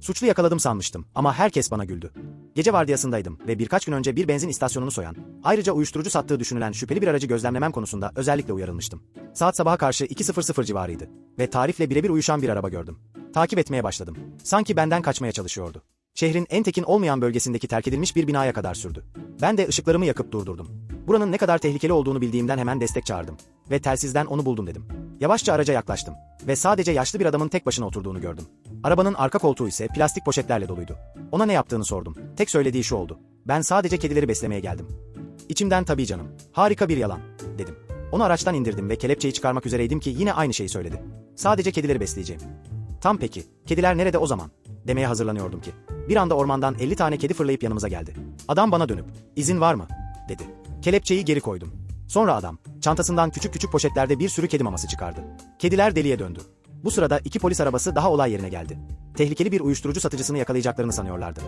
Suçlu yakaladım sanmıştım ama herkes bana güldü. Gece vardiyasındaydım ve birkaç gün önce bir benzin istasyonunu soyan, ayrıca uyuşturucu sattığı düşünülen şüpheli bir aracı gözlemlemem konusunda özellikle uyarılmıştım. Saat sabaha karşı 2.00 civarıydı ve tarifle birebir uyuşan bir araba gördüm. Takip etmeye başladım. Sanki benden kaçmaya çalışıyordu. Şehrin en tekin olmayan bölgesindeki terk edilmiş bir binaya kadar sürdü. Ben de ışıklarımı yakıp durdurdum. Buranın ne kadar tehlikeli olduğunu bildiğimden hemen destek çağırdım. Ve telsizden onu buldum dedim. Yavaşça araca yaklaştım. Ve sadece yaşlı bir adamın tek başına oturduğunu gördüm. Arabanın arka koltuğu ise plastik poşetlerle doluydu. Ona ne yaptığını sordum. Tek söylediği şu oldu. Ben sadece kedileri beslemeye geldim. İçimden tabii canım. Harika bir yalan, dedim. Onu araçtan indirdim ve kelepçeyi çıkarmak üzereydim ki yine aynı şeyi söyledi. Sadece kedileri besleyeceğim. Tam peki, kediler nerede o zaman? Demeye hazırlanıyordum ki. Bir anda ormandan 50 tane kedi fırlayıp yanımıza geldi. Adam bana dönüp, izin var mı? dedi. Kelepçeyi geri koydum. Sonra adam, çantasından küçük küçük poşetlerde bir sürü kedi maması çıkardı. Kediler deliye döndü. Bu sırada iki polis arabası daha olay yerine geldi. Tehlikeli bir uyuşturucu satıcısını yakalayacaklarını sanıyorlardı.